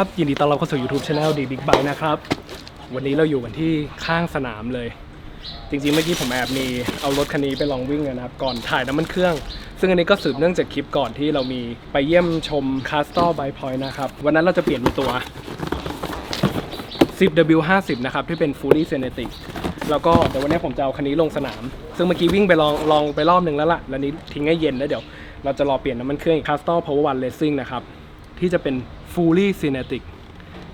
ครับ ยินดีต้อนรับเข้าสู่ YouTube Channel ดีบิ๊กไบนะครับ วันนี้เราอยู่กันที่ข้างสนามเลย จริงๆ เมื่อกี้ผมแอบมีเอารถคันนี้ไปลองวิ่งนะครับ ก่อนถ่ายน้ำมันเครื่อง ซึ่งอันนี้ก็สืบเนื่องจากคลิปก่อนที่เรามีไปเยี่ยมชมคาสตอร์ไบพอยต์นะครับ วันนั้นเราจะเปลี่ยนเป็นตัว 10W50 นะครับ ที่เป็น Fully Kinetic แล้วก็เดี๋ยววันนี้ผมจะเอาคันนี้ลงสนาม ซึ่งเมื่อกี้วิ่งไปลองลองไปรอบหนึ่งแล้วล่ะ แล้วนี้ทิ้งให้เย็นแล้วเดี๋ยว เราจะรอเปลี่ยนน้ำมันเครื่อง Castor Power One Racing นะครับ ที่จะเป็น Fully Kinetic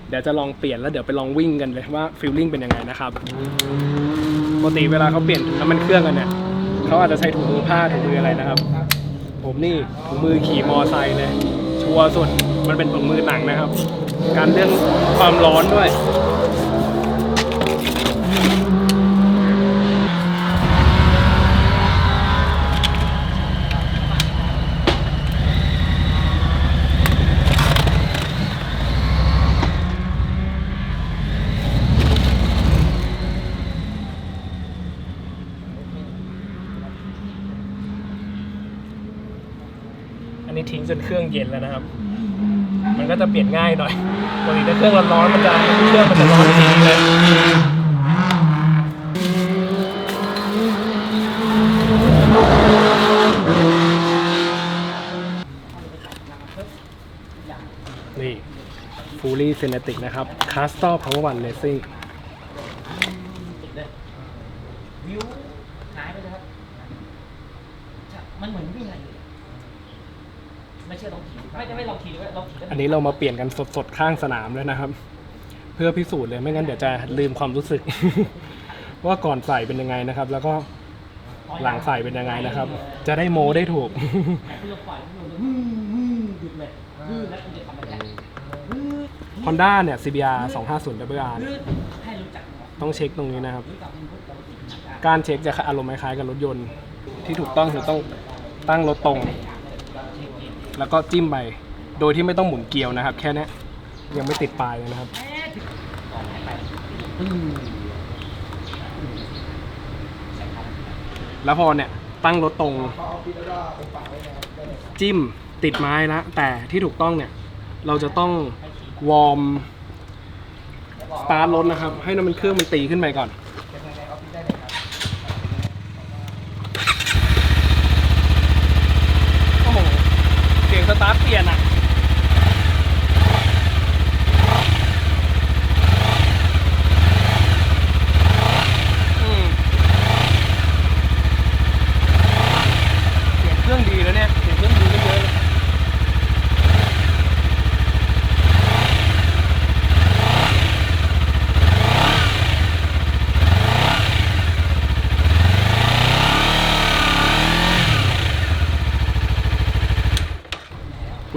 เดี๋ยวจะลองเปลี่ยนแล้วเดี๋ยวไปลองวิ่งกันเลยว่าฟิลลิ่งเป็นยังไงนะครับปกติเวลาเขาเปลี่ยนน้ำมันเครื่องกันเนี่ยเขาอาจจะใช้ถุงมือผ้าถุงมืออะไรนะครับ ผมนี่ถุงมือขี่มอไซค์เลยชัวร์สุดมันเป็นถุงมือหนังนะครับ การเรื่องความร้อนด้วย นนี้ทิ้งจนเครื่องเย็นแล้วนะครับ มันก็จะเปลี่ยนง่ายหน่อยปกติถ้าเครื่องร้อนๆมันจะเครื่องมันจะร้อนจริงๆเลยนี่ Fully Kinetic นะครับ Castor Power One Racing วิวหายไปเลยครับใช่มันเหมือน นนี้เรามาเปลี่ยนกันสดๆ ข้างสนามเลยนะครับ เพื่อพิสูจน์เลยไม่งั้นเดี๋ยวจะลืมความรู้สึก ว่าก่อนใส่เป็นยังไงนะครับ แล้วก็หลังใส่เป็นยังไงนะครับ จะได้โมได้ถูกแต่คุณเราปล่อยคุณเราฮึ่มฮึ่มหยุดเลยฮึ่มแล้วคุณจะทำอะไรฮึ่ม Honda เนี่ย CBR 250 WR ต้องเช็คตรงนี้นะครับ การเช็คจะอารมณ์คล้ายๆกับรถยนต์ ที่ถูกต้องคือต้องตั้งรถตรง แล้วก็จิ้มไป โดยที่ไม่ต้องหมุนเกลียวนะครับ แค่เนี้ยยังไม่ติดปลายเลยนะครับแล้วพอเนี่ยตั้งรถตรง จิ้มติดไม้แล้วแต่ที่ถูกต้องเนี่ย เราจะต้องวอร์มสตาร์ทรถนะครับ ให้น้ำมันเครื่องมันตีขึ้นไปก่อนโอ้โหเสียงสตาร์ทเปลี่ยนอะ อืม เสียงเครื่องดีแล้วเนี่ย เสียงเครื่องดีขึ้นเยอะเลย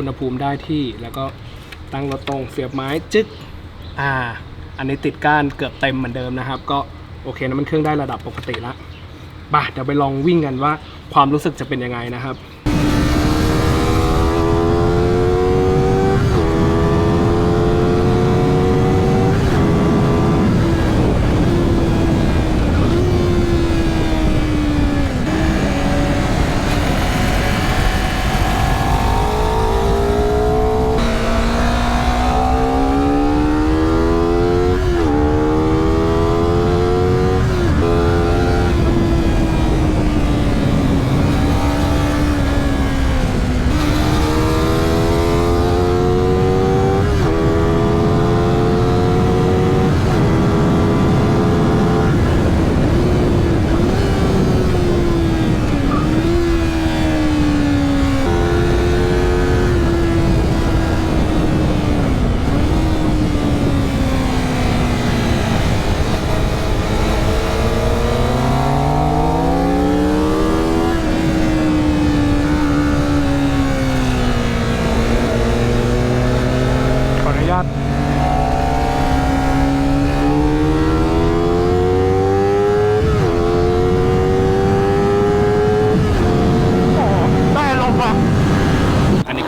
อุณหภู มิได้ที่ แล้วก็ตั้งรถตรงเสียบไม้จึ๊กอ่า อันนี้ติดก้านเกือบเต็มเหมือนเดิมนะครับ ก็โอเคนะมันเครื่องได้ระดับปกติละบ่ะเดี๋ยวไปลองวิ่งกันว่าความรู้สึกจะเป็นยังไงนะครับ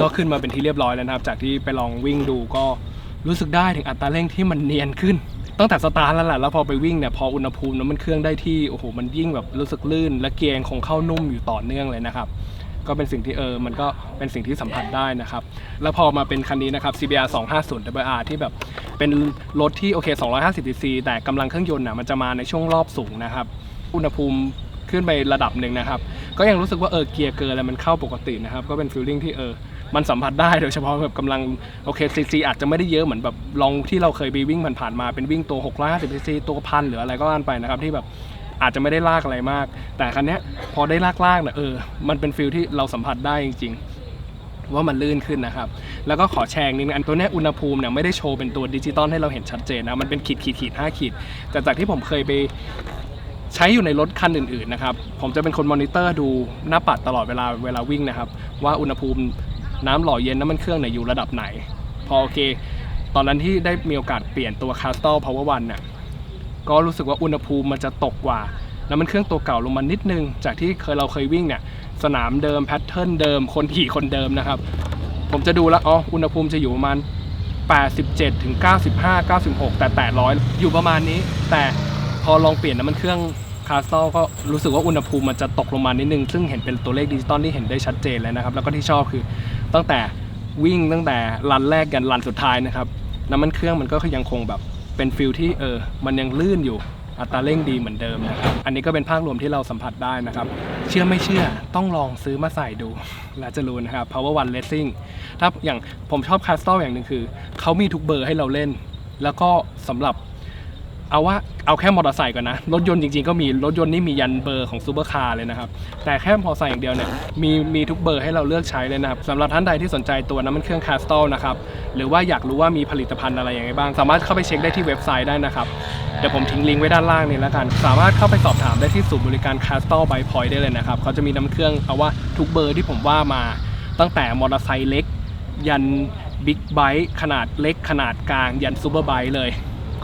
ก็ขึ้นมาเป็นที่เรียบร้อยแล้วนะครับ จากที่ไปลองวิ่งดูก็รู้สึกได้ถึงอัตราเร่งที่มันเนียนขึ้น ตั้งแต่สตาร์ทแล้วแหละแล้วพอไปวิ่งเนี่ยพออุณหภูมิน้ำมันเครื่องได้ที่โอ้โหมันยิ่งแบบรู้สึกลื่น และเกียร์ยังคงเข้านุ่มอยู่ต่อเนื่องเลยนะครับก็เป็นสิ่งที่เออ มันก็เป็นสิ่งที่สัมผัสได้นะครับ แล้วพอมาเป็นคันนี้นะครับ CBR 250 WR ที่แบบเป็นรถที่โอเค 250 cc แต่กำลังเครื่องยนต์น่ะมันจะมาในช่วงรอบสูงนะครับ อุณหภูมิขึ้นไประดับหนึ่งนะครับ ก็ยังรู้สึกว่าเออเกียร์เกินอะไรมันเข้าปกตินะครับ ก็เป็นฟีลลิ่งที่เออ มันสัมผัสได้โดยเฉพาะแบบกำลังโอเคซีซีอาจจะไม่ได้เยอะเหมือนแบบลองที่เราเคยไปวิ่งผ่านๆมาเป็นวิ่งตัว650ซีซีตัวพันหรืออะไรก็ว่านไปนะครับที่แบบอาจจะไม่ได้ลากอะไรมาก แต่คันนี้พอได้ลากๆเนี่ยเออมันเป็นฟีลที่เราสัมผัสได้จริงๆ ว่ามันลื่นขึ้นนะครับ แล้วก็ขอแชร์นิดนึงอันตัวนี้อุณหภูมิเนี่ยไม่ได้โชว์เป็นตัวดิจิตอลให้เราเห็นชัดเจนนะมันเป็นขีดขีดขีดห้าขีดแต่จากที่ผมเคยไปใช้อยู่ในรถคันอื่นๆนะครับ ผมจะเป็นคนมอนิเตอร์ดูหน้าปัดตลอดเวลาเวลาวิ่งนะครับ ว่าอุณหภูมิ น้ำหล่อเย็นน้ำมันเครื่องเนี่ยอยู่ระดับไหน พอโอเค ตอนนั้นที่ได้มีโอกาสเปลี่ยนตัว c a s t l Power One เนี่ยก็รู้สึกว่าอุณหภูมิมันจะตกกว่าแล้วมันเครื่องตัวเก่าลงมานิดนึง จากที่เคยเราเคยวิ่งเนี่ยสนามเดิมแพทเทิร์นเดิมคนขี่คนเดิมนะครับ ผมจะดูแล้วอ๋ออุณหภูมิจะอยู่ประมาณ 87ถึง95 96 แต่ 800 อยู่ประมาณนี้ แต่พอลองเปลี่ยนน้ำมันเครื่องคาสตอลก็รู้สึกว่าอุณหภูมิมันจะตกลงมานิดนึง ซึ่งเห็นเป็นตัวเลขดิจิตอลที่เห็นได้ชัดเจนเลยนะครับ แล้วก็ที่ชอบคือ ตั้งแต่วิ่งตั้งแต่รันแรกกันรันสุดท้ายนะครับน้ำมันเครื่องมันก็ยังคงแบบเป็นฟิลที่เออมันยังลื่นอยู่อัตราเร่งดีเหมือนเดิมนะครับอันนี้ก็เป็นภาพรวมที่เราสัมผัสได้นะครับ เชื่อไม่เชื่อต้องลองซื้อมาใส่ดู แล้วจะรู้นะครับ Power One Racing ถ้าอย่างผมชอบ c a s t l อย่างหนึ่งคือ เขามีทุกเบอร์ให้เราเล่น แล้วก็สำหรับ เอาว่าเอาแค่มอเตอร์ไซค์ก่อนนะ รถยนต์จริงๆก็มีรถยนต์นี่มียันเบอร์ของซูเปอร์คาร์เลยนะครับ แต่แค่มอเตอร์ไซค์อย่างเดียวเนี่ยมีมีทุกเบอร์ให้เราเลือกใช้เลยนะครับสำหรับท่านใดที่สนใจตัวน้ำมันเครื่องคาสตอลนะครับ หรือว่าอยากรู้ว่ามีผลิตภัณฑ์อะไรอย่างไรบ้าง สามารถเข้าไปเช็คได้ที่เว็บไซต์ได้นะครับ เดี๋ยวผมทิ้งลิงก์ไว้ด้านล่างนี้แล้วกัน สามารถเข้าไปสอบถามได้ที่ศูนย์บริการคาสตอลไบพอยได้เลยนะครับเขาจะมีน้ำเครื่องเอาว่าทุกเบอร์ที่ผมว่ามา ตั้งแต่มอเตอร์ไซค์เล็ก ยันบิ๊กไบค์ขนาดเล็กขนาดกลางยันซูเปอร์ไบค์เลย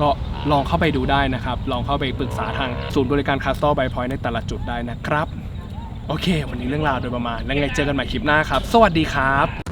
ก็ ลองเข้าไปดูได้นะครับ ลองเข้าไปปรึกษาทางศูนย์บริการคาสตอลไบพอยในแต่ละจุดได้นะครับ โอเค วันนี้เรื่องราวโดยประมาณ แล้วไงเจอกันใหม่คลิปหน้าครับ สวัสดีครับ